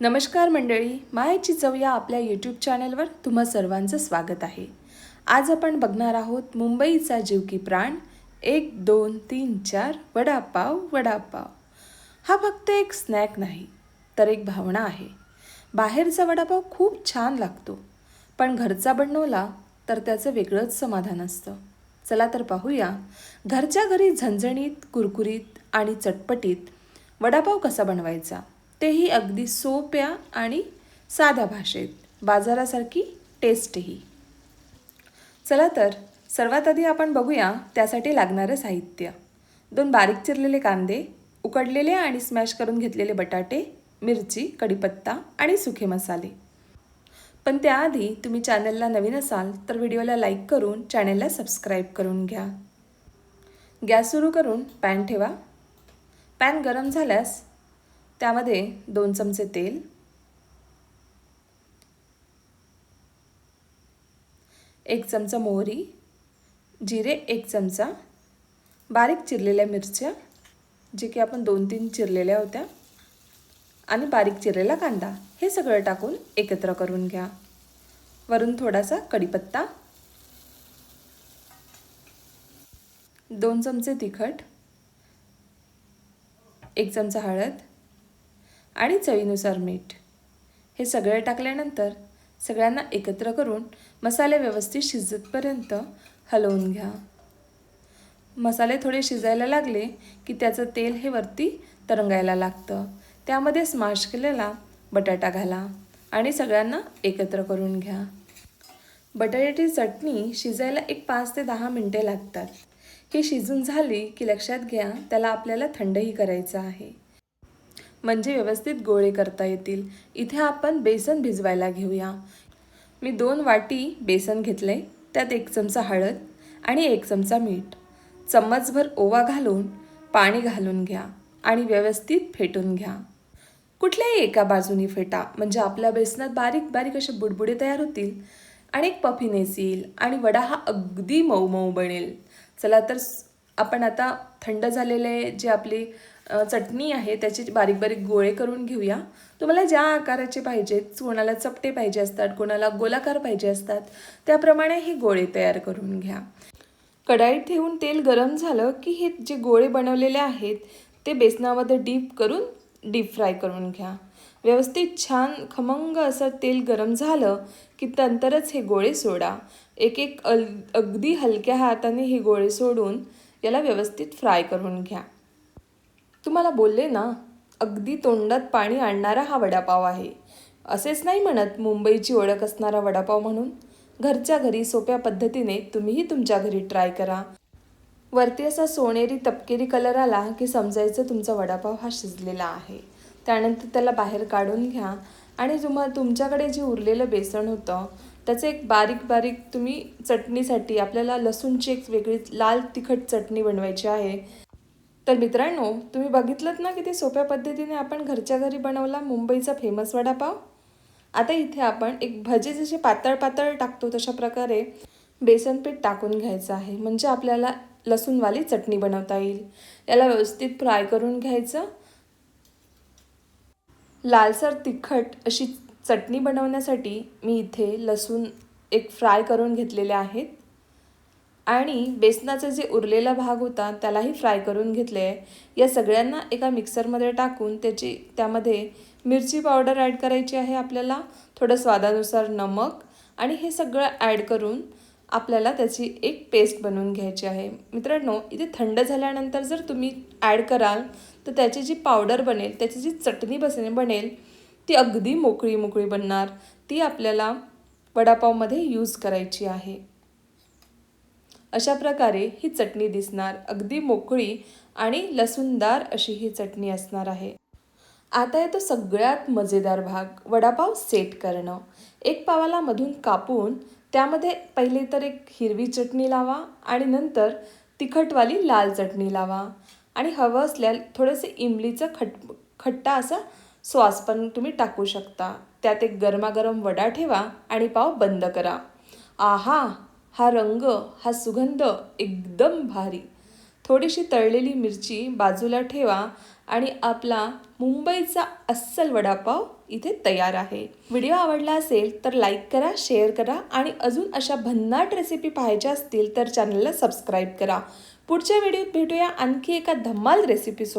नमस्कार मंडळी मायाची चव या आपल्या यूट्यूब चॅनलवर तुम्हा सर्वांचं स्वागत आहे. आज आपण बघणार आहोत मुंबईचा जीव की प्राण. एक दोन तीन चार वडापाव वडापाव. हा फक्त एक स्नॅक नाही तर एक भावना आहे. बाहेरचा वडापाव खूप छान लागतो. पण घरचा बनवला तर त्याचं वेगळंच समाधान असतं. चला तर पाहूया. घरच्या घरी झणझणीत कुरकुरीत आणि चटपटीत वडापाव कसा बनवायचा? तेही अगदी सोप्या आणि साध्या भाषेत. बाजारासारखी टेस्टही. चला तर सर्वात आधी आपण बघूया त्यासाठी लागणारं साहित्य. दोन बारीक चिरलेले कांदे उकडलेले आणि स्मॅश करून घेतलेले बटाटे मिरची कढीपत्ता आणि सुखे मसाले. पण त्याआधी तुम्ही चॅनलला नवीन असाल तर व्हिडिओला लाईक करून चॅनलला सबस्क्राईब करून घ्या. गॅस सुरू करून पॅन ठेवा. पॅन गरम झाल्यास त्यामध्ये दोन चमचे तेल एक चमचा मोहरी जिरे एक चमचा बारीक चिरलेल्या मिरच्या जे की आपण दोन तीन चिरलेल्या होत्या आणि बारीक चिरलेला कांदा. हे सगळं टाकून एकत्र करून घ्या. वरून थोडासा कढीपत्ता दोन चमचे तिखट एक चमचा हळद आणि चवीनुसार मीठ. हे सगळे टाकल्यानंतर सगळ्यांना एकत्र करून मसाले व्यवस्थित शिजतपर्यंत हलवून घ्या. मसाले थोडे शिजायला लागले की त्याचं तेल हे वरती तरंगायला लागतं. त्यामध्ये स्मॅश केलेला बटाटा घाला आणि सगळ्यांना एकत्र करून घ्या. बटाट्याची चटणी शिजायला एक पाच ते दहा मिनटे लागतात. ही शिजून झाली की लक्षात घ्या त्याला आपल्याला थंडही करायचं आहे. म्हणजे व्यवस्थित गोळे करता येतील. इथे आपण बेसन भिजवायला घेऊया. मी दोन वाटी बेसन घेतले त्यात एक चमचा हळद आणि एक चमचा मीठ. चम्मचभर ओवा घालून पाणी घालून घ्या आणि व्यवस्थित फेटून घ्या. कुठल्याही एका बाजूनी फेटा म्हणजे आपल्या बेसनात बारीक बारीक असे बुडबुडे तयार होतील आणि एक पफिनेस येईल आणि वडा हा अगदी मऊ मऊ बनेल. चला तर आपण आता थंड झालेले जे आपली चटणी आहे त्याचे बारीक बारीक गोळे करून घेऊया. तुम्हाला ज्या आकाराचे पाहिजेत कोणाला चपटे पाहिजे असतात कोणाला गोलाकार पाहिजे असतात त्याप्रमाणे हे गोळे तयार करून घ्या. कढाईत ठेवून तेल गरम झालं की हे जे गोळे बनवलेले आहेत ते बेसनामध्ये डीप करून डीप फ्राय करून घ्या. व्यवस्थित छान खमंग असं तेल गरम झालं की नंतरच हे गोळे सोडा. एक एक अल अगदी हलक्या हाताने हे गोळे सोडून याला व्यवस्थित फ्राय करून घ्या. तुम्हाला बोलले ना अगदी तोंडात पाणी आणणारा हा वडापाव आहे. असेच नाही म्हणत मुंबईची ओळख असणारा वडापाव म्हणून. घरच्या घरी सोप्या पद्धतीने तुम्हीही तुमच्या घरी ट्राय करा. वरती असा सोनेरी तपकेरी कलर आला की समजायचं तुमचा वडापाव हा शिजलेला आहे. त्यानंतर त्याला बाहेर काढून घ्या आणि तुम्हा तुमच्याकडे जे उरलेलं बेसन होतं त्याचं एक बारीक बारीक तुम्ही चटणीसाठी आपल्याला लसूणची एक वेगळी लाल तिखट चटणी बनवायची आहे. तर मित्रांनो तुम्ही बघितलं ना किती सोप्या पद्धतीने आपण घरच्या घरी बनवला मुंबईचा फेमस वडापाव? आता इथे आपण एक भजे जसे पातळ पातळ टाकतो तशा प्रकारे बेसन पीठ टाकून घ्यायचं आहे. म्हणजे आपल्याला लसूणवाली चटणी बनवता येईल. याला व्यवस्थित फ्राय करून घ्यायचं. लालसर तिखट अशी चटणी बनवण्यासाठी मी इथे लसूण एक फ्राय करून घेतलेले आहेत. आणि बेसनाचा जे उरलेला भाग होता त्यालाही फ्राय करून घेतले आहे. या सगळ्यांना एका मिक्सरमध्ये टाकून त्याची त्यामध्ये मिरची पावडर ॲड करायची आहे आपल्याला थोडं स्वादानुसार नमक आणि हे सगळं ॲड करून आपल्याला त्याची एक पेस्ट बनवून घ्यायची आहे. मित्रांनो इथे थंड झाल्यानंतर जर तुम्ही ॲड कराल तर त्याची जी पावडर बनेल त्याची जी चटणी बसे बनेल ती अगदी मोकळी मोकळी बनणार. ती आपल्याला वडापावमध्ये यूज करायची आहे. अशा प्रकारे ही चटणी दिसणार. अगदी मोकळी आणि लसूणदार अशी ही चटणी असणार आहे. आता येतो सगळ्यात मजेदार भाग वडापाव सेट करणं. एक पावाला मधून कापून त्यामध्ये पहिले तर एक हिरवी चटणी लावा आणि नंतर तिखटवाली लाल चटणी लावा. आणि हवं असल्या थोडंसं इमलीचं खट खट्टा असा सॉस पण तुम्ही टाकू शकता. त्यात एक गरमागरम वडा ठेवा आणि पाव बंद करा. आहा हा रंग हा सुगंध एकदम भारी. थोडीशी तळलेली मिरची बाजूला ठेवा आणि आपला मुंबईचा अस्सल वडापाव इथे तयार आहे. व्हिडिओ आवडला असेल तर लाईक करा शेअर करा आणि अजून अशा भन्नाट रेसिपी पाहायच्या असतील तर चॅनलला सबस्क्राईब करा. पुढच्या व्हिडिओत भेटूया आणखी एका धम्माल रेसिपीसोबत.